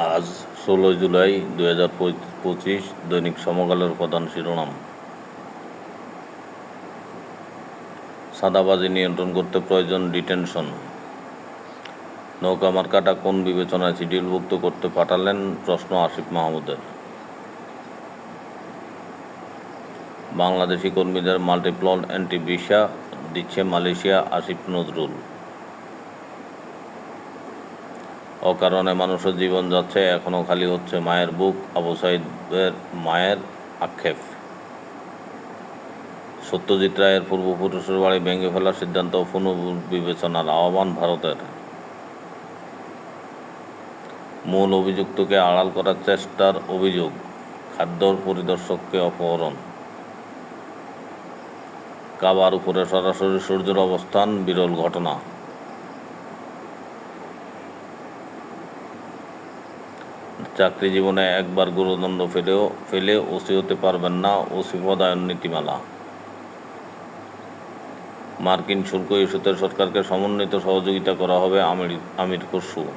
আজ ষোলোই জুলাই দুই হাজার পঁচিশ দৈনিক সমকালের প্রধান শিরোনাম। সাদাবাজি নিয়ন্ত্রণ করতে প্রয়োজন ডিটেনশন। নৌকা মার্কাটা কোন বিবেচনায় শিডিউলভুক্ত করতে পাঠালেন প্রশ্ন আসিফ মাহমুদের। বাংলাদেশি কর্মীদের মাল্টিপ্লন অ্যান্টি ভিসা দিচ্ছে মালয়েশিয়া আসিফ নজরুল। অকারণে মানুষের জীবন যাচ্ছে এখনও খালি হচ্ছে মায়ের বুক। আবু সাইদের মায়ের আক্ষেপ। সত্যজিৎ রায়ের পূর্বপুরুষের বাড়ি ভেঙে ফেলার সিদ্ধান্ত পুনর্বিবেচনার আহ্বান ভারতের। মূল অভিযুক্তকে আড়াল করার চেষ্টার অভিযোগ খাদ্য পরিদর্শককে অপহরণ। কাবার উপরে সরাসরি সূর্যের অবস্থান, বিরল ঘটনা। চাকরি জীবনে একবার গুরুদণ্ড ফেলেও ফেলে ওসি হতে পারবেন না ওসি পদায়ন নীতিমালা। মার্কিন শুল্ক ইস্যুতে সরকারকে সমন্বিত সহযোগিতা করা হবে আমির আমির খসরু।